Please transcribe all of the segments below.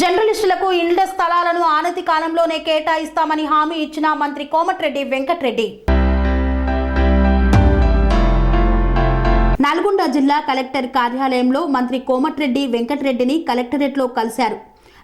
జర్నలిస్టులకు ఇండ్ల స్థలాలను ఆనతి కాలంలోనే కేటాయిస్తామని హామీ ఇచ్చిన మంత్రి కోమటిరెడ్డి వెంకటరెడ్డి. నల్గొండ జిల్లా కలెక్టర్ కార్యాలయంలో మంత్రి కోమటిరెడ్డి వెంకటరెడ్డిని కలెక్టరేట్లో కలిశారు.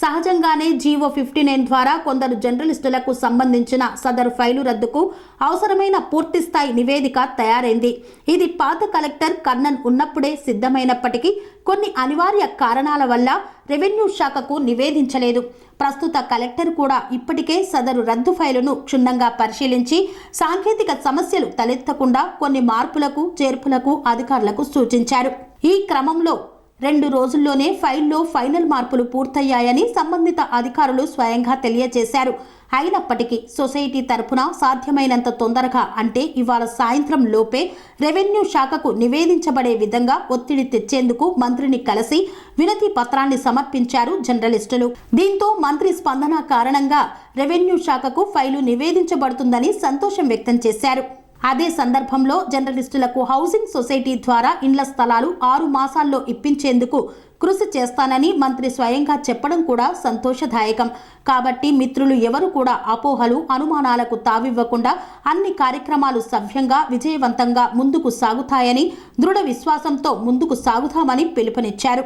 సహజంగానే జీవో ఫిఫ్టీ నైన్ ద్వారా కొందరు జర్నలిస్టులకు సంబంధించిన సదరు ఫైలు రద్దుకు అవసరమైన పూర్తిస్థాయి నివేదిక తయారైంది. ఇది పాత కలెక్టర్ కర్ణన్ ఉన్నప్పుడే సిద్ధమైనప్పటికీ కొన్ని అనివార్య కారణాల వల్ల రెవెన్యూ శాఖకు నివేదించలేదు. ప్రస్తుత కలెక్టర్ కూడా ఇప్పటికే సదరు రద్దు ఫైలును క్షుణ్ణంగా పరిశీలించి సాంకేతిక సమస్యలు తలెత్తకుండా కొన్ని మార్పులకు చేర్పులకు అధికారులకు సూచించారు. ఈ క్రమంలో రెండు రోజుల్లోనే ఫైల్లో ఫైనల్ మార్పులు పూర్తయ్యాయని సంబంధిత అధికారులు స్వయంగా తెలియజేశారు. అయినప్పటికీ సొసైటీ తరపున సాధ్యమైనంత తొందరగా అంటే ఇవాళ సాయంత్రం లోపే రెవెన్యూ శాఖకు నివేదించబడే విధంగా ఒత్తిడి తెచ్చేందుకు మంత్రిని కలిసి వినతి పత్రాన్ని సమర్పించారు జర్నలిస్టులు. దీంతో మంత్రి స్పందన కారణంగా రెవెన్యూ శాఖకు ఫైలు నివేదించబడుతుందని సంతోషం వ్యక్తం చేశారు. అదే సందర్భంలో జర్నలిస్టులకు హౌసింగ్ సొసైటీ ద్వారా ఇండ్ల స్థలాలు ఆరు మాసాల్లో ఇప్పించేందుకు కృషి చేస్తానని మంత్రి స్వయంగా చెప్పడం కూడా సంతోషదాయకం. కాబట్టి మిత్రులు ఎవరు కూడా అపోహలు అనుమానాలకు తావివ్వకుండా అన్ని కార్యక్రమాలు సవ్యంగా విజయవంతంగా ముందుకు సాగుతాయని దృఢ విశ్వాసంతో ముందుకు సాగుతామని పిలుపునిచ్చారు.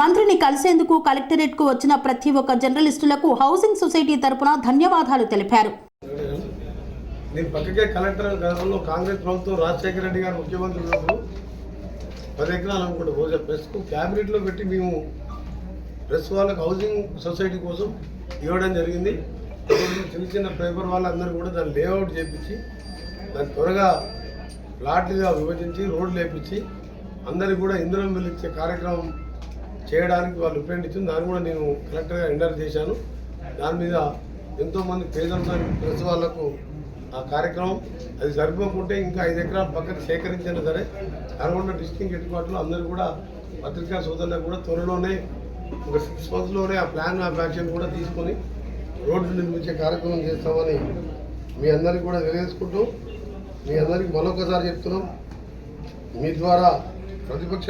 మంత్రిని కలిసేందుకు కలెక్టరేట్కు వచ్చిన ప్రతి ఒక్క జర్నలిస్టులకు హౌసింగ్ సొసైటీ తరపున ధన్యవాదాలు తెలిపారు. నేను పక్కకే కలెక్టర్ గతంలో కాంగ్రెస్ ప్రభుత్వం రాజశేఖర రెడ్డి గారు ముఖ్యమంత్రి ఉన్నప్పుడు పది ఎకరాలు అనుకుంటే రోజు ప్రెస్కు క్యాబినెట్లో పెట్టి మేము ప్రెస్ వాళ్ళకి హౌసింగ్ సొసైటీ కోసం ఇవ్వడం జరిగింది. చిన్న చిన్న పేపర్ వాళ్ళందరూ కూడా దాన్ని లేఅవుట్ చేపించి దాన్ని త్వరగా ప్లాట్లుగా విభజించి రోడ్లు వేపించి అందరికీ కూడా ఇంధనం వెలిచ్చే కార్యక్రమం చేయడానికి వాళ్ళు ఉపయోగించింది దాన్ని కూడా నేను కలెక్టర్గా ఎండర్ చేశాను. దాని మీద ఎంతోమంది పేదల ప్రెస్ వాళ్ళకు ఆ కార్యక్రమం అది సరిపోకుంటే ఇంకా ఐదు ఎకరాలు పక్కన సేకరించినా సరే నల్గొండ డిస్టింగ్ హెడ్ క్వార్టర్లో అందరూ కూడా పత్రికా సోదరులకు కూడా త్వరలోనే ఒక సిక్స్ మంత్స్లోనే ఆ ప్లాన్ ఆఫ్ యాక్షన్ కూడా తీసుకొని రోడ్లు నిర్మించే కార్యక్రమం చేస్తామని మీ అందరికీ కూడా తెలియజేసుకుంటూ మీ అందరికీ మరొకసారి చెప్తున్నాం. మీ ద్వారా ప్రతిపక్ష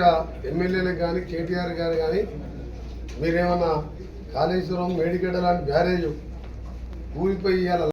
ఎమ్మెల్యేలకు కానీ కేటీఆర్ గారు కానీ మీరేమన్నా కాళేశ్వరం మేడిగడ్డ లాంటి బ్యారేజ్ ఊరిపోయి ఇవ్వాలి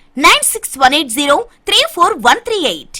Nine six one eight zero three four one three eight